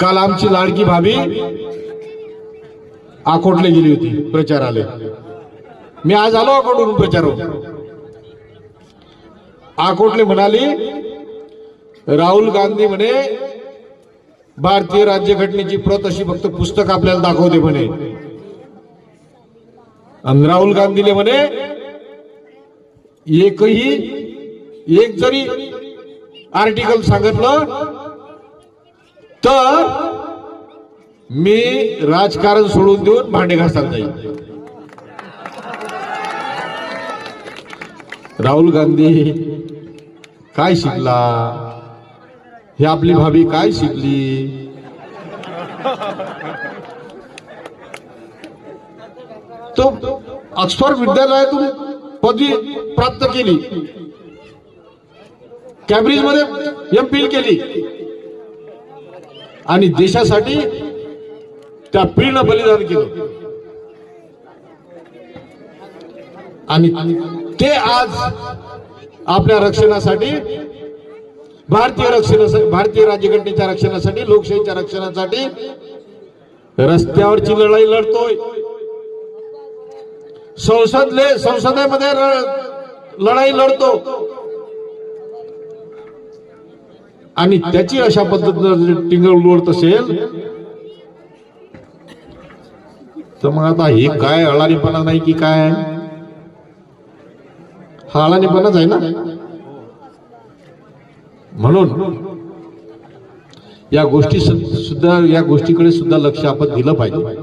काल आमची लाडकी भाभी आकोटले गेली होती प्रचाराला. मी आज आलो अकोटवरून प्रचार आकोटले म्हणाली राहुल गांधी म्हणे भारतीय राज्यघटनेची प्रत अशी फक्त पुस्तक आपल्याला दाखवते म्हणे. आणि राहुल गांधीले म्हणे एकही एक जरी आर्टिकल सांगितलं तर मी राजकारण सोडून देऊन भांडे घासायला जाईल राहुल गांधी काय शिकला? हे आपली भाभी काय शिकली? तो ऑक्सफर्ड विद्यालयातून पदवी प्राप्त केली. कॅम्ब्रिजमध्ये एम केली. आणि देशासाठी त्या पिढीनं बलिदान केलं. आणि ते आज आपल्या रक्षणासाठी भारतीय रक्षणासाठी भारतीय राज्यघटनेच्या रक्षणासाठी लोकशाहीच्या रक्षणासाठी रस्त्यावरची लढाई लढतोय. संसदले संसदेमध्ये लढाई लढतो. आणि त्याची अशा पद्धतीनं टिंगल लोडत असेल तर मग आता हे काय अळाणीपणा नाही की काय? हा अळाणीपणाच आहे ना? म्हणून या गोष्टी सुद्धा या गोष्टीकडे सुद्धा लक्ष आपण दिलं पाहिजे.